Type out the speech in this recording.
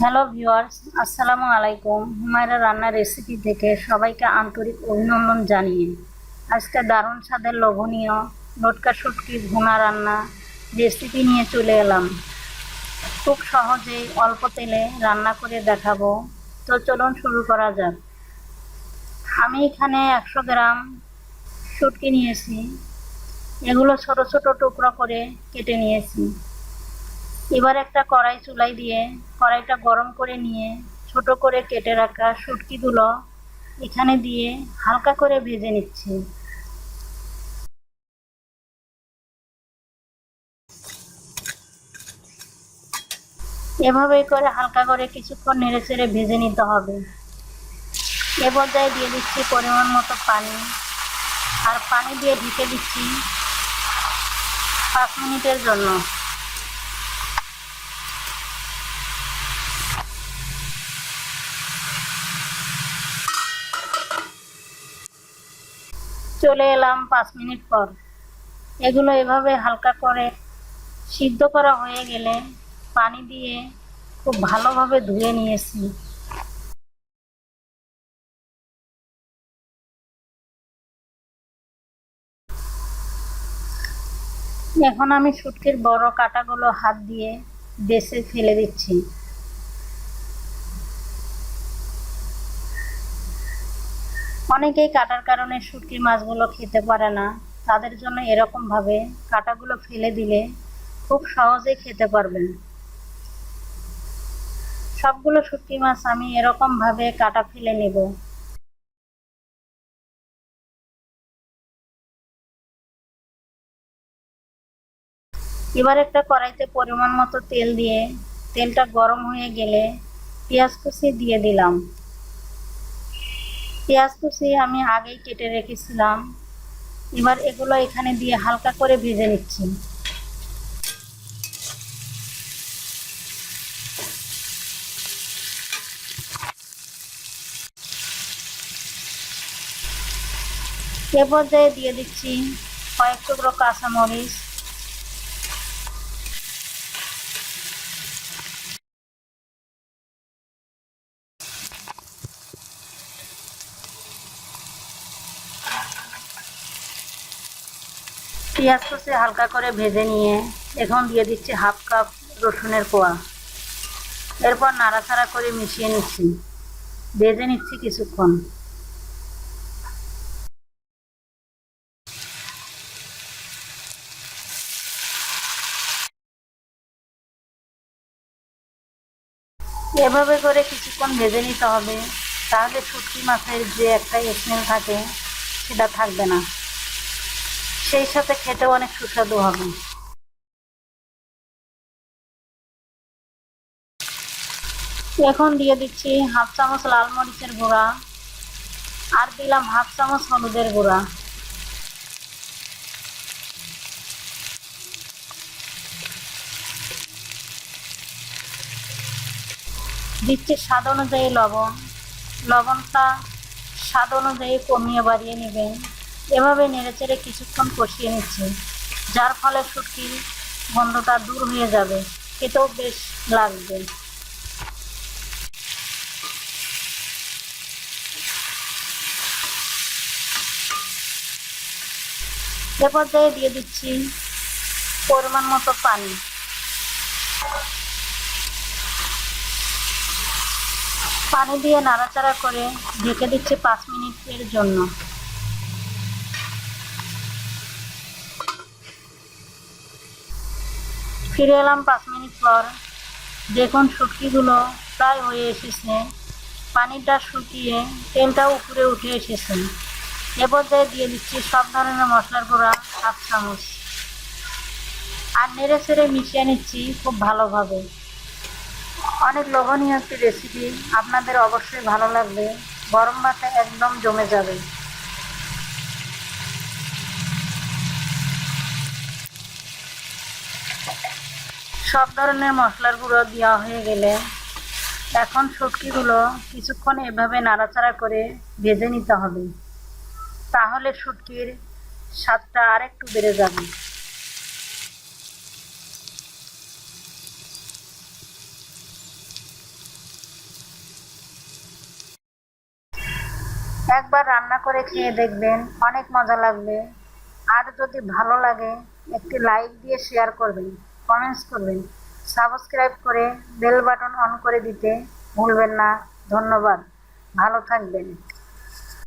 Hello viewers, আসসালামু আলাইকুম। হুমায়রা রান্নার রেসিপি থেকে সবাইকে আন্তরিক অভিনন্দন জানিয়ে। আজকে দারুণ স্বাদের লোভনীয় লটকা শুটকি ভুনা রান্না রেসিপি নিয়ে চলে এলাম। খুব সহজেই অল্প তেলে রান্না করে দেখাবো। তো চলুন শুরু করা যাক। আমি এখানে একশো গ্রাম শুটকি নিয়েছি। এগুলো ছোট ছোট টুকরো করে কেটে নিয়েছি। এবার একটা কড়াই চুলাই দিয়ে, কড়াইটা গরম করে নিয়ে, ছোট করে কেটে রাখা শুটকিগুলো এখানে দিয়ে হালকা করে ভেজে নিচ্ছি। এভাবেই করে হালকা করে কিছুক্ষণ নেড়ে চেড়ে ভেজে নিতে হবে। এ পর্যায়ে দিয়ে দিচ্ছি পরিমাণ মতো পানি। আর পানি দিয়ে ঢেকে দিচ্ছি পাঁচ মিনিটের জন্য। চলে এলাম পাঁচ মিনিট পর। এগুলো এভাবে হালকা করে সিদ্ধ করা হয়ে গেলে পানি দিয়ে খুব ভালোভাবে ধুয়ে নিয়েছি। এখন আমি শুটকির বড় কাটাগুলো হাত দিয়ে বেছে ফেলে দিচ্ছি। অনেকেই কাটার কারণে শুটকি মাছগুলো খেতে পারে না। তাদের জন্য এরকম ভাবে কাটাগুলো ফেলে দিলে খুব সহজে খেতে পারবেন। সবগুলো শুটকি মাছ আমি এরকম ভাবে কাটা ফেলে নেব। এবার একটা কড়াইতে পরিমাণ মতো তেল দিয়ে তেলটা গরম হয়ে গেলে পেঁয়াজ কুচি দিয়ে দিলাম। পেঁয়াজ কুচি আমি আগেই কেটে রেখেছিলাম। এবার এগুলো এখানে দিয়ে হালকা করে ভেজে নিচ্ছি। এ পর্যায়ে দিয়ে দিচ্ছি কয়েক টুকরো কাঁচামরিচ। পেঁয়াজ কুচি হালকা করে ভেজে নিয়ে এখন দিয়ে দিচ্ছি হাফ কাপ রসুনের কোয়া। এরপর নাড়াচাড়া করে মিশিয়ে নিচ্ছি। ভেজে নিচ্ছি কিছুক্ষণ। এভাবে করে কিছুক্ষণ ভেজে নিতে হবে। তাহলে শুটকি মাছের যে একটা স্মেল থাকে, সেটা থাকবে না। সেই সাথে খেতেও অনেক সুস্বাদু হবে। এখন দিয়ে দিচ্ছি হাফ চামচ লাল মরিচের গুঁড়া আর দিলাম হাফ চামচ হলুদের গুঁড়া। দিচ্ছি স্বাদ অনুযায়ী লবণ। লবণটা স্বাদ অনুযায়ী কমিয়ে বাড়িয়ে নেবেন। এভাবে নেড়েচেড়ে কিছুক্ষণ কষিয়ে নিচ্ছি, যার ফলে শুটকির গন্ধটা দূর হয়ে যাবে, খেতেও বেশ লাগবে। এ পর্যায়ে দিয়ে দিচ্ছি পরিমাণ মতো পানি। পানি দিয়ে নাড়াচাড়া করে ঢেকে দিচ্ছি পাঁচ মিনিটের জন্য। ফিরে এলাম পাঁচ মিনিট পর। দেখুন শুটকিগুলো প্রায় হয়ে এসেছে, পানিটা শুকিয়ে তেলটাও উপরে উঠে এসেছে। এ পর্যায়ে দিয়ে দিচ্ছি সব ধরনের মশলার গুঁড়া, হাফ চামচ। আর নেড়ে ছেড়ে মিশিয়ে নিচ্ছি খুব ভালোভাবে। অনেক লোভনীয় একটি রেসিপি আপনাদের অবশ্যই ভালো লাগবে। গরম ভাতে একদম জমে যাবে। সব ধরনের মশলার গুঁড়ো দেওয়া হয়ে গেলে এখন সুটকিগুলো কিছুক্ষণ এভাবে নাড়াচাড়া করে ভেজে নিতে হবে। তাহলে শুটকির স্বাদটা আর একটু বেড়ে যাবে। একবার রান্না করে খেয়ে দেখবেন অনেক মজা লাগবে। আর যদি ভালো লাগে, একটি লাইক দিয়ে শেয়ার করবেন। কমেন্টস করবেন সাবস্ক্রাইব করে বেল বাটন অন করে দিতে ভুলবেন না। ধন্যবাদ। ভালো থাকবেন।